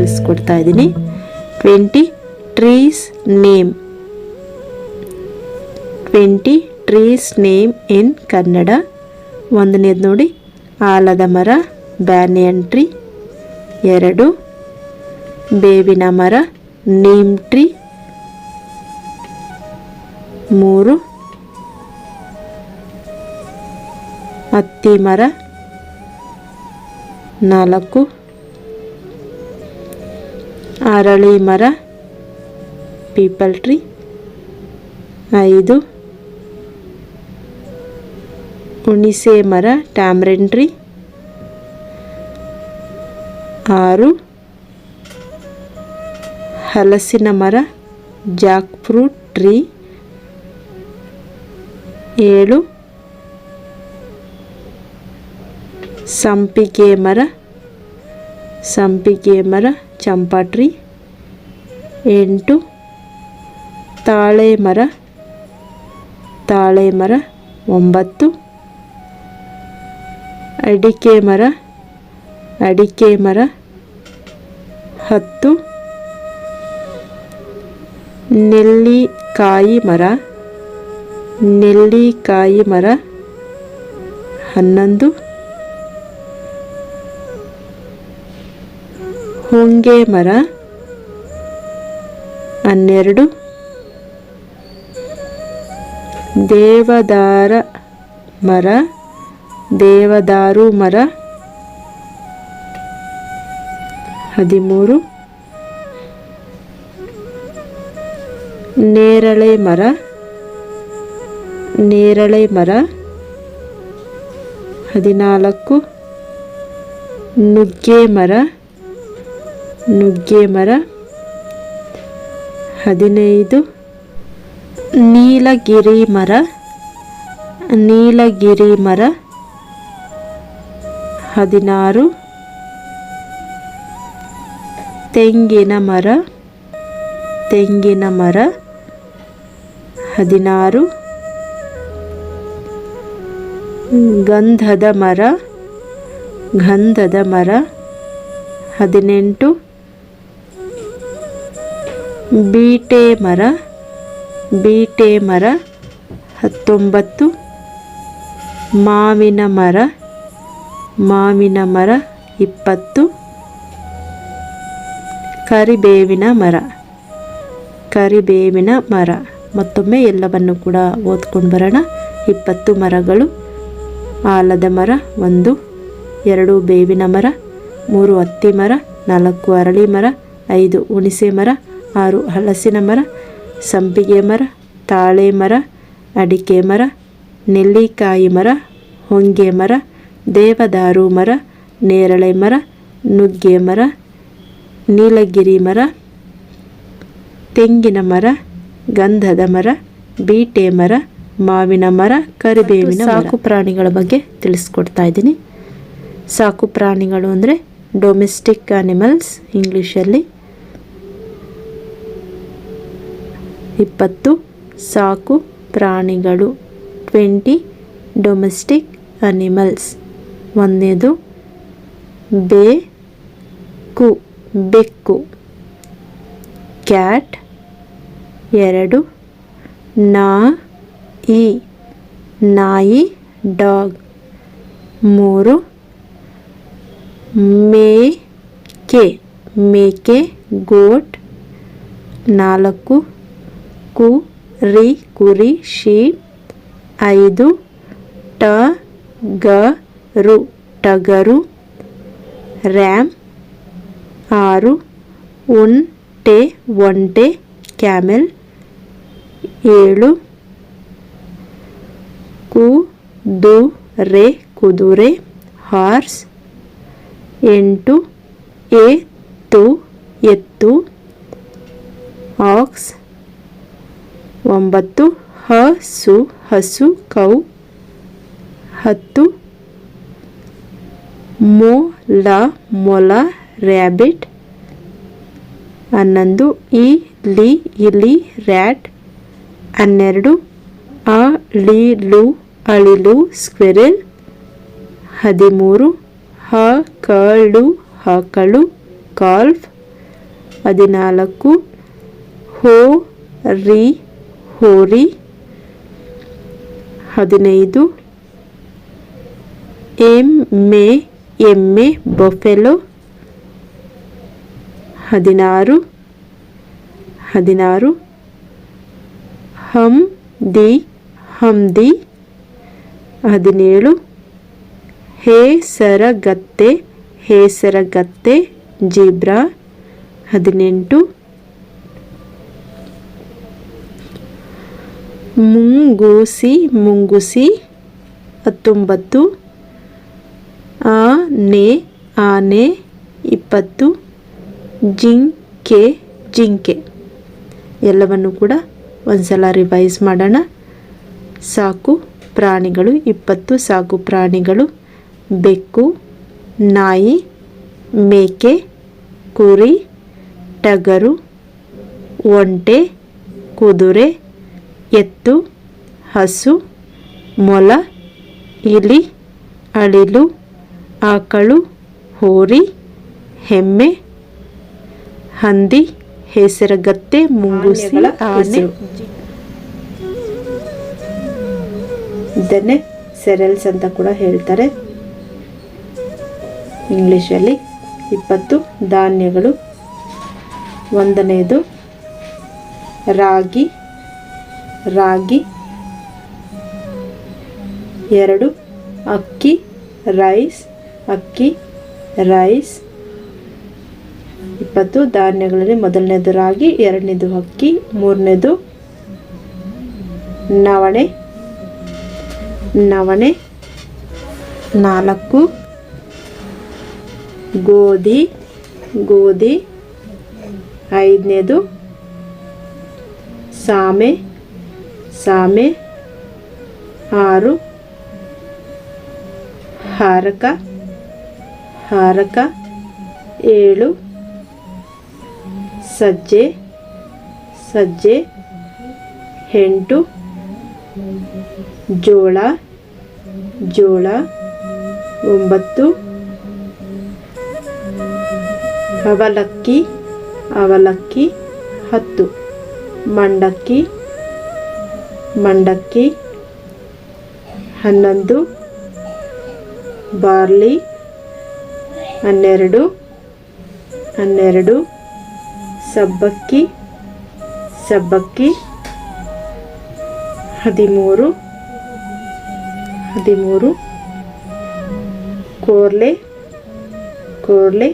ತಿಳಿಸ್ಕೊಡ್ತಾ ಇದ್ದೀನಿ. Twenty trees name twenty trees name in Kannada ಒಂದನೇದು ನೋಡಿ, ಆಲದ ಮರ ಬ್ಯಾನಿಯನ್ ಟ್ರೀ ಎರಡು, ಬೇವಿನ ಮರ ನೀಮ್ ಟ್ರೀ ಮೂರು, ಹತ್ತಿ ಮರ. ನಾಲ್ಕು ಅರಳಿ ಮರ, ಪೀಪಲ್ ಟ್ರೀ, ಐದು. ಹುಣಿಸೆ ಮರ, ಟ್ಯಾಮ್ರೆನ್ ಟ್ರೀ, ಆರು. ಹಲಸಿನ ಮರ, ಜಾಕ್ ಫ್ರೂಟ್ ಟ್ರೀ, ಏಳು. ಸಂಪಿಗೆ ಮರ ಸಂಪಿಗೆ ಮರ ಚಂಪಾ ಟ್ರೀ ಎಂಟು ತಾಳೆ ಮರ ತಾಳೆ ಮರ ಒಂಬತ್ತು ಅಡಿಕೆ ಮರ ಅಡಿಕೆ ಮರ ಹತ್ತು ನೆಲ್ಲಿಕಾಯಿ ಮರ ನೆಲ್ಲಿಕಾಯಿ ಮರ ಹನ್ನೊಂದು ಹೊಂಗೆ ಮರ. ಹನ್ನೆರಡು. ದೇವದಾರ ಮರ. ದೇವದಾರು ಮರ. ಹದಿಮೂರು. ನೇರಳೆ ಮರ. ನೇರಳೆ ಮರ. ಹದಿನಾಲ್ಕು. ನುಗ್ಗೆ ಮರ. ನುಗ್ಗೆ ಮರ, ಹದಿನೈದು. ನೀಲಗಿರಿ ಮರ ನೀಲಗಿರಿ ಮರ, ಹದಿನಾರು. ತೆಂಗಿನ ಮರ ತೆಂಗಿನ ಮರ, ಹದಿನಾರು. ಗಂಧದ ಮರ ಗಂಧದ ಮರ, ಹದಿನೆಂಟು. ಬೀಟೆ ಮರ ಬೀಟೆ ಮರ, ಹತ್ತೊಂಬತ್ತು. ಮಾವಿನ ಮರ ಮಾವಿನ ಮರ, ಇಪ್ಪತ್ತು. ಕರಿಬೇವಿನ ಮರ ಕರಿಬೇವಿನ ಮರ. ಮತ್ತೊಮ್ಮೆ ಎಲ್ಲವನ್ನು ಕೂಡ ಓದ್ಕೊಂಡು ಬರೋಣ. ಇಪ್ಪತ್ತು ಮರಗಳು, ಆಲದ ಮರ ಒಂದು, ಎರಡು ಬೇವಿನ ಮರ, ಮೂರು ಹತ್ತಿ ಮರ, ನಾಲ್ಕು ಅರಳಿ ಮರ, ಐದು ಹುಣಸೆ ಮರ ಆರು ಹಲಸಿನ ಮರ, ಸಂಪಿಗೆ ಮರ, ತಾಳೆ ಮರ, ಅಡಿಕೆ ಮರ, ನೆಲ್ಲಿಕಾಯಿ ಮರ, ಹೊಂಗೆ ಮರ, ದೇವದಾರು ಮರ, ನೇರಳೆ ಮರ, ನುಗ್ಗೆ ಮರ, ನೀಲಗಿರಿ ಮರ, ತೆಂಗಿನ ಮರ, ಗಂಧದ ಮರ, ಬೀಟೆ ಮರ, ಮಾವಿನ ಮರ, ಕರಿಬೇವಿನ ಸಾಕು ಪ್ರಾಣಿಗಳ ಬಗ್ಗೆ ತಿಳಿಸ್ಕೊಡ್ತಾ ಇದ್ದೀನಿ. ಸಾಕು ಪ್ರಾಣಿಗಳು ಅಂದರೆ ಡೊಮೆಸ್ಟಿಕ್ ಆ್ಯನಿಮಲ್ಸ್ ಇಂಗ್ಲೀಷಲ್ಲಿ ಇಪ್ಪತ್ತು ಸಾಕು ಪ್ರಾಣಿಗಳು ಟ್ವೆಂಟಿ ಡೊಮೆಸ್ಟಿಕ್ ಅನಿಮಲ್ಸ್ ಒಂದನೇದು ಬೇಕು ಬೆಕ್ಕು ಕ್ಯಾಟ್ ಎರಡು ನಾಯಿ ನಾಯಿ ಡಾಗ್ ಮೂರು ಮೇಕೆ ಮೇಕೆ ಗೋಟ್ ನಾಲ್ಕು ಕುರಿ ಕುರಿ ಶೀಪ್ ಐದು ರು, ಟಗರು, ರ್ಯಾಮ್, ಆರು ಒಂಟೆ ಒಂಟೆ ಕ್ಯಾಮೆಲ್, ಏಳು ಕುದುರೆ ಕುದುರೆ, ಹಾರ್ಸ್, ಎಂಟು ಎತ್ತು ಎತ್ತು, ಆಕ್ಸ್ ಒಂಬತ್ತು ಹಸು ಹಸು, ಕೌ, ಹತ್ತು ಮೊಲ ಮೊಲ, ರ್ಯಾಬಿಟ್, ಹನ್ನೊಂದು ಇಲಿ ಇಲಿ, ರ್ಯಾಟ್, ಹನ್ನೆರಡು ಅಳಿಲು ಅಳಿಲು, ಸ್ಕ್ವೆರಿಲ್, ಹದಿಮೂರು ಹಕಳು ಹಕಳು, ಕಾಲ್ಫ್, ಹದಿನಾಲ್ಕು, ಹೋ, ರಿ ಹೋರಿ. ಹದಿನೈದು. ಎಮ್ಮೆ ಎಮ್ಮೆ ಬೊಫೆಲೋ. ಹದಿನಾರು. ಹದಿನಾರು. ಹಮ್ ದಿ ಹಮ್ದಿ ಹದಿನೇಳು. ಹೇಸರಗತ್ತೆ ಹೇಸರಗತ್ತೆ ಜೀಬ್ರಾ. ಹದಿನೆಂಟು. ಮುಂಗೂಸಿ, ಮುಂಗುಸಿ, ಹತ್ತೊಂಬತ್ತು ಆನೆ ಆನೆ ಇಪ್ಪತ್ತು, ಜಿಂಕೆ ಜಿಂಕೆ. ಎಲ್ಲವನ್ನು ಕೂಡ ಒಂದ್ಸಲ ರಿವೈಸ್ ಮಾಡೋಣ. ಸಾಕು ಪ್ರಾಣಿಗಳು, ಇಪ್ಪತ್ತು ಸಾಕು ಪ್ರಾಣಿಗಳು. ಬೆಕ್ಕು, ನಾಯಿ, ಮೇಕೆ, ಕುರಿ, ಟಗರು, ಒಂಟೆ, ಕುದುರೆ ಎತ್ತು ಹಸು ಮೊಲ ಇಲಿ ಅಳಿಲು ಆಕಳು ಹೋರಿ ಹೆಮ್ಮೆ ಹಂದಿ ಹೆಸರಗತ್ತೆ ಮುಂಗುಸಿ ಆನೆ. ಇದನ್ನೇ ಸೆರೆಲ್ಸ್ ಅಂತ ಕೂಡ ಹೇಳ್ತಾರೆ. ಇಂಗ್ಲೀಷಲ್ಲಿ ಇಪ್ಪತ್ತು ಧಾನ್ಯಗಳು. ಒಂದನೆಯದು ರಾಗಿ ರಾಗಿ, ಎರಡು ಅಕ್ಕಿ ರೈಸ್ ಅಕ್ಕಿ ರೈಸ್. ಇಪ್ಪತ್ತು ಧಾನ್ಯಗಳಲ್ಲಿ ಮೊದಲನೇದು ರಾಗಿ, ಎರಡನೇದು ಅಕ್ಕಿ, ಮೂರನೇದು ನವಣೆ. ನವಣೆ, ನಾಲ್ಕು ಗೋಧಿ ಗೋಧಿ, ಐದನೇದು ಸಾಮೆ. ಸಾಮೆ ಆರು ಹಾರಕ ಹಾರಕ, ಏಳು, ಸಜ್ಜೆ ಸಜ್ಜೆ, ಎಂಟು, ಜೋಳ ಜೋಳ, ಒಂಬತ್ತು, ಅವಲಕ್ಕಿ ಅವಲಕ್ಕಿ, ಹತ್ತು, ಮಂಡಕ್ಕಿ ಮಂಡಕ್ಕಿ, ಹನ್ನೊಂದು, ಬಾರ್ಲಿ, ಹನ್ನೆರಡು ಹನ್ನೆರಡು, ಸಬ್ಬಕ್ಕಿ ಸಬ್ಬಕ್ಕಿ, ಹದಿಮೂರು ಹದಿಮೂರು, ಕೋರ್ಲೆ ಕೋರ್ಲೆ,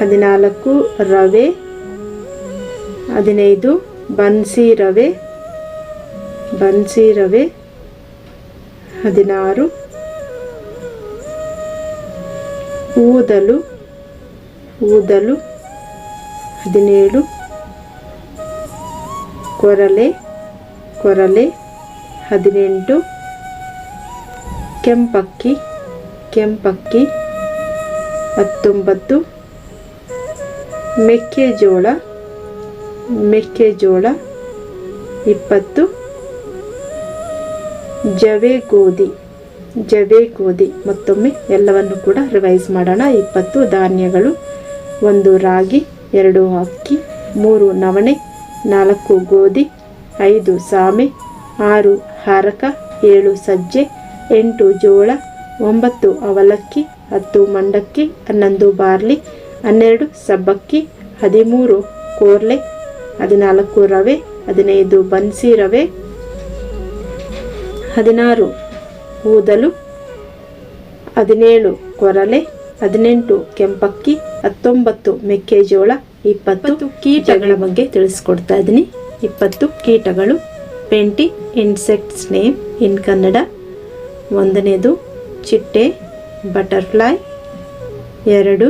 ಹದಿನಾಲ್ಕು ರವೆ, ಹದಿನೈದು ಬನ್ಸಿ ರವೆ ಬನ್ಸಿ ರವೆ ಹದಿನಾರು. ಊದಲು ಊದಲು ಹದಿನೇಳು. ಕೊರಲೆ ಕೊರಲೆ ಹದಿನೆಂಟು. ಕೆಂಪಕ್ಕಿ ಕೆಂಪಕ್ಕಿ ಹತ್ತೊಂಬತ್ತು. ಮೆಕ್ಕೆಜೋಳ ಮೆಕ್ಕೆಜೋಳ ಇಪ್ಪತ್ತು. ಜವೆ ಗೋಧಿ ಜವೆ ಗೋಧಿ ಮತ್ತೊಮ್ಮೆ ಎಲ್ಲವನ್ನು ಕೂಡ ರಿವೈಸ್ ಮಾಡೋಣ. ಇಪ್ಪತ್ತು ಧಾನ್ಯಗಳು, ಒಂದು ರಾಗಿ, ಎರಡು ಅಕ್ಕಿ, ಮೂರು ನವಣೆ, ನಾಲ್ಕು ಗೋಧಿ, ಐದು ಸಾಮೆ, ಆರು ಹಾರಕ, ಏಳು ಸಜ್ಜೆ, ಎಂಟು ಜೋಳ, ಒಂಬತ್ತು ಅವಲಕ್ಕಿ, ಹತ್ತು ಮಂಡಕ್ಕಿ, ಹನ್ನೊಂದು ಬಾರ್ಲಿ, ಹನ್ನೆರಡು ಸಬ್ಬಕ್ಕಿ, ಹದಿಮೂರು ಕೋರ್ಲೆ, ಹದಿನಾಲ್ಕು ರವೆ, ಹದಿನೈದು ಬನ್ಸಿ ರವೆ ಹದಿನಾರು ಊದಲು ಹದಿನೇಳು ಕೊರಲೆ ಹದಿನೆಂಟು ಕೆಂಪಕ್ಕಿ ಹತ್ತೊಂಬತ್ತು ಮೆಕ್ಕೆಜೋಳ ಇಪ್ಪತ್ತು ಕೀಟಗಳ. ಬಗ್ಗೆ ತಿಳಿಸ್ಕೊಡ್ತಾ ಇದ್ದೀನಿ. ಇಪ್ಪತ್ತು ಕೀಟಗಳು. Twenty insects name in Kannada. ಒಂದನೇದು ಚಿಟ್ಟೆ ಬಟರ್ಫ್ಲೈ. ಎರಡು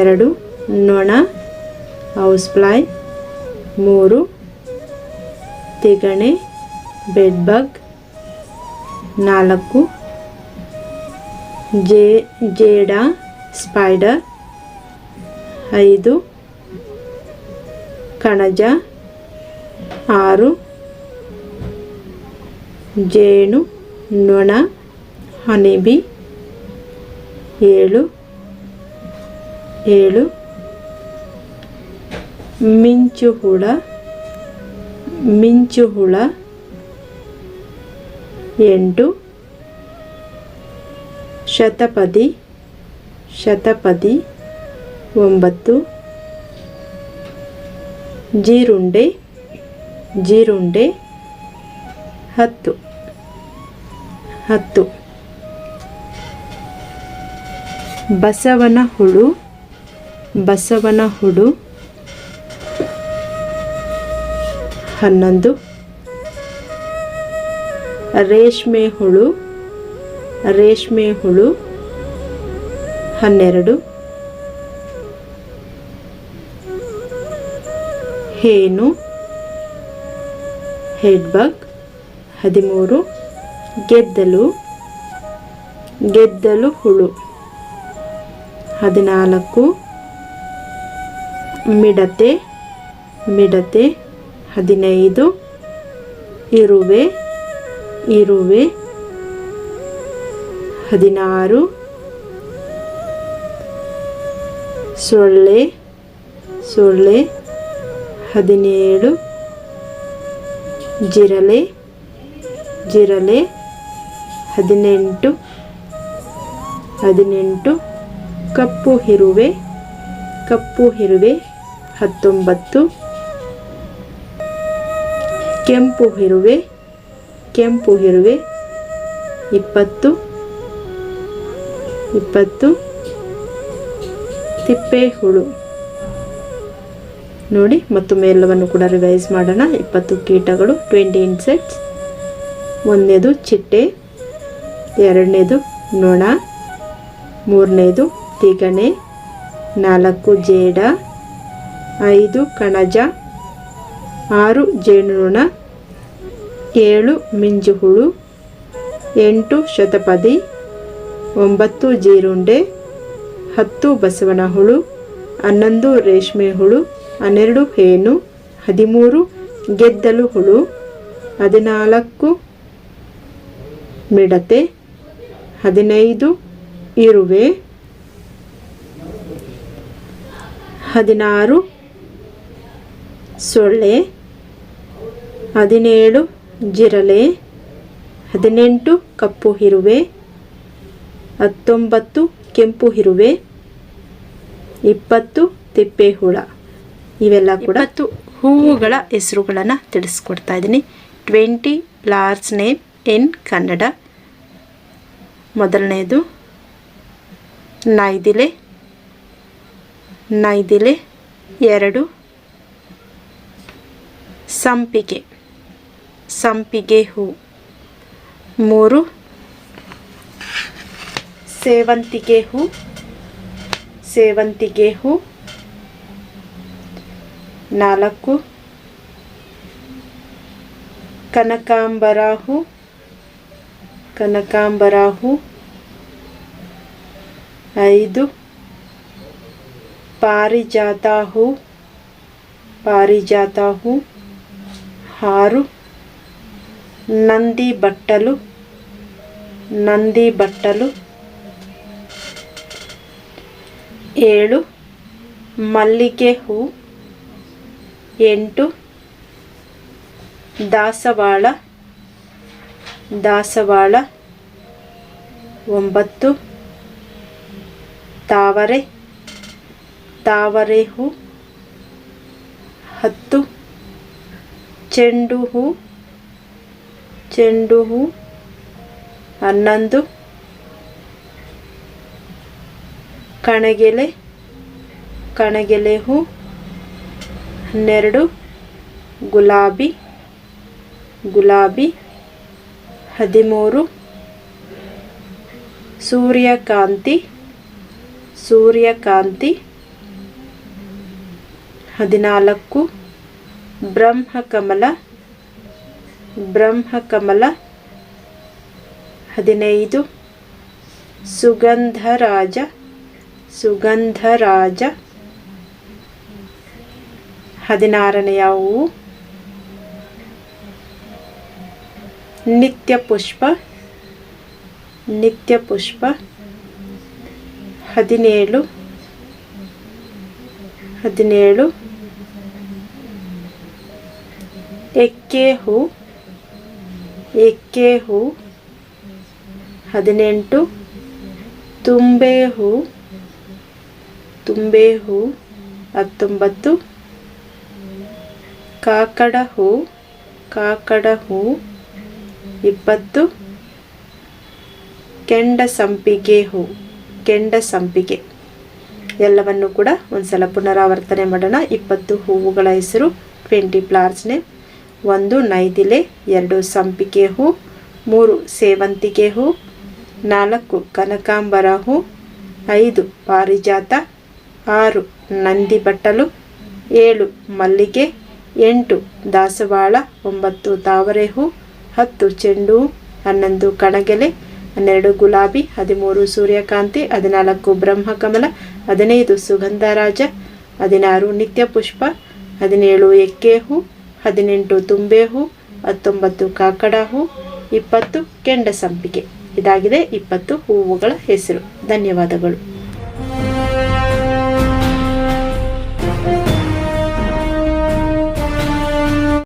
ಎರಡು ನೊಣ ಹೌಸ್ ಫ್ಲೈ ಮೂರು ತಿಗಣೆ. ಬೆಡ್ ಬಗ್ ನಾಲ್ಕು ಜೇ ಜೇಡ ಸ್ಪೈಡರ್ ಐದು ಕಣಜ ಆರು ಜೇನು ನೊಣ ಹನಿಬಿ ಏಳು ಏಳು ಮಿಂಚು ಹುಳ ಮಿಂಚು ಹುಳ ಎಂಟು. ಶತಪದಿ. ಶತಪದಿ. ಒಂಬತ್ತು. ಜೀರುಂಡೆ. ಜೀರುಂಡೆ. ಹತ್ತು. ಹತ್ತು. ಬಸವನ ಹುಳು ಬಸವನ ಹುಳು ಹನ್ನೊಂದು. ರೇಷ್ಮೆ ಹುಳು ರೇಷ್ಮೆ ಹುಳು ಹನ್ನೆರಡು. ಹೇನು, ಹೆಡ್ಬಗ್, ಹದಿಮೂರು. ಗೆದ್ದಲು ಗೆದ್ದಲು ಹುಳು ಹದಿನಾಲ್ಕು. ಮಿಡತೆ ಮಿಡತೆ ಹದಿನೈದು. ಇರುವೆ ಇರುವೆ. ಹದಿನಾರು. ಸೊಳ್ಳೆ. ಸೊಳ್ಳೆ. ಹದಿನೇಳು. ಜಿರಲೆ ಜಿರಲೆ ಹದಿನೆಂಟು. ಹದಿನೆಂಟು. ಕಪ್ಪು ಇರುವೆ. ಕಪ್ಪು ಇರುವೆ. ಹತ್ತೊಂಬತ್ತು. ಕೆಂಪು ಇರುವೆ. ಕೆಂಪು ಇರುವೆ ಇಪ್ಪತ್ತು ಇಪ್ಪತ್ತು, ತಿಪ್ಪೆ ಹುಳು. ನೋಡಿ, ಮತ್ತೊಮ್ಮೆ ಎಲ್ಲವನ್ನು ಕೂಡ ರಿವೈಸ್ ಮಾಡೋಣ. ಇಪ್ಪತ್ತು ಕೀಟಗಳು ಟ್ವೆಂಟಿ ಇನ್ಸೆಕ್ಟ್ಸ್ ಒಂದನೇದು ಚಿಟ್ಟೆ, ಎರಡನೇದು ನೊಣ, ಮೂರನೇದು ತಿಗಣೆ, ನಾಲ್ಕು ಜೇಡ, ಐದು ಕಣಜ, ಆರು ಜೇನುನೊಣ ಏಳು ಮಿಂಜುಹುಳು, ಎಂಟು ಶತಪದಿ, ಒಂಬತ್ತು ಜೀರುಂಡೆ, ಹತ್ತು ಬಸವನ ಹುಳು ಹನ್ನೊಂದು ರೇಷ್ಮೆ ಹುಳು ಹನ್ನೆರಡು ಹೇನು, ಹದಿಮೂರು ಗೆದ್ದಲು ಹುಳು ಹದಿನಾಲ್ಕು ಮಿಡತೆ, ಹದಿನೈದು ಇರುವೆ, ಹದಿನಾರು ಸೊಳ್ಳೆ, ಹದಿನೇಳು ಜಿರಲೆ ಹದಿನೆಂಟು ಕಪ್ಪು ಇರುವೆ ಹತ್ತೊಂಬತ್ತು ಕೆಂಪು ಇರುವೆ ಇಪ್ಪತ್ತು ತಿಪ್ಪೆ ಹುಳ. ಇವೆಲ್ಲ ಕೂಡ ಹೂವುಗಳ ಹೆಸರುಗಳನ್ನು ತಿಳಿಸ್ಕೊಡ್ತಾ ಇದ್ದೀನಿ. Twenty large name in Kannada. ಮೊದಲನೇದು ನೈದಿಲೆ ನೈದಿಲೆ ಎರಡು ಸಂಪಿಗೆ ಸಂಪಿಗೆ ಹೂ ಮೂರು ಸೇವಂತಿಗೆ ಹೂ ಸೇವಂತಿಗೆ ಹೂ ನಾಲ್ಕು ಕನಕಾಂಬರ ಹೂ ಕನಕಾಂಬರ ಹೂ ಐದು ಪಾರಿಜಾತ ಹೂ ಪಾರಿಜಾತ ಹೂ ಆರು ನಂದಿ ಬಟ್ಟಲು ನಂದಿ ಬಟ್ಟಲು ಏಳು ಮಲ್ಲಿಗೆ ಹೂ ಎಂಟು ದಾಸವಾಳ ದಾಸವಾಳ ಒಂಬತ್ತು ತಾವರೆ ತಾವರೆ ಹೂ ಹತ್ತು ಚೆಂಡು ಹೂ ಚೆಂಡು ಹೂ ಹನ್ನೊಂದು. ಕಣಗೆಲೆ ಕಣಗೆಲೆ ಹೂ ಹನ್ನೆರಡು. ಗುಲಾಬಿ ಗುಲಾಬಿ ಹದಿಮೂರು. ಸೂರ್ಯಕಾಂತಿ ಸೂರ್ಯಕಾಂತಿ ಹದಿನಾಲ್ಕು. ಬ್ರಹ್ಮಕಮಲ ಬ್ರಹ್ಮಕಮಲ ಹದಿನೈದು. ಸುಗಂಧರಾಜ ಸುಗಂಧರಾಜ. ಹದಿನಾರನೆಯ ಹೂವು ನಿತ್ಯ ಪುಷ್ಪ ನಿತ್ಯ ಪುಷ್ಪ. ಹದಿನೇಳು. ಹದಿನೇಳು. ಎಕ್ಕೆ ಹೂ. ಎಕ್ಕೆ ಹೂ? ಹದಿನೆಂಟು. ತುಂಬೆ ಹೂ. ತುಂಬೆ ಹೂ. ಹತ್ತೊಂಬತ್ತು. ಕಾಕಡ ಹೂ. ಕಾಕಡ ಹೂ. ಇಪ್ಪತ್ತು. ಕೆಂಡ ಸಂಪಿಗೆ ಹೂ. ಕೆಂಡ ಸಂಪಿಗೆ. ಎಲ್ಲವನ್ನು ಕೂಡ ಒಂದ್ಸಲ ಪುನರಾವರ್ತನೆ ಮಾಡೋಣ. ಇಪ್ಪತ್ತು ಹೂವುಗಳ ಹೆಸರು, ಟ್ವೆಂಟಿ ಫ್ಲಾರ್ಸ್ ನೇಮ್ ಒಂದು ನೈದಿಲೆ, ಎರಡು ಸಂಪಿಗೆ ಹೂ, ಮೂರು ಸೇವಂತಿಗೆ ಹೂ, ನಾಲ್ಕು ಕನಕಾಂಬರ ಹೂ, ಐದು ಪಾರಿಜಾತ, ಆರು ನಂದಿ ಬಟ್ಟಲು ಏಳು ಮಲ್ಲಿಗೆ, ಎಂಟು ದಾಸವಾಳ, ಒಂಬತ್ತು ತಾವರೆ ಹೂ, ಹತ್ತು ಚೆಂಡು ಹನ್ನೊಂದು ಕಣಗೆಲೆ, ಹನ್ನೆರಡು ಗುಲಾಬಿ, ಹದಿಮೂರು ಸೂರ್ಯಕಾಂತಿ, ಹದಿನಾಲ್ಕು ಬ್ರಹ್ಮಕಮಲ, ಹದಿನೈದು ಸುಗಂಧರಾಜ, ಹದಿನಾರು ನಿತ್ಯ ಪುಷ್ಪ ಹದಿನೇಳು ಎಕ್ಕೆ ಹೂ ಹದಿನೆಂಟು ತುಂಬೆ ಹೂ ಹತ್ತೊಂಬತ್ತು ಕಾಕಡ ಹೂ ಇಪ್ಪತ್ತು ಕೆಂಡ ಸಂಪಿಗೆ. ಇದಾಗಿದೆ ಇಪ್ಪತ್ತು ಹೂವುಗಳ ಹೆಸರು. ಧನ್ಯವಾದಗಳು.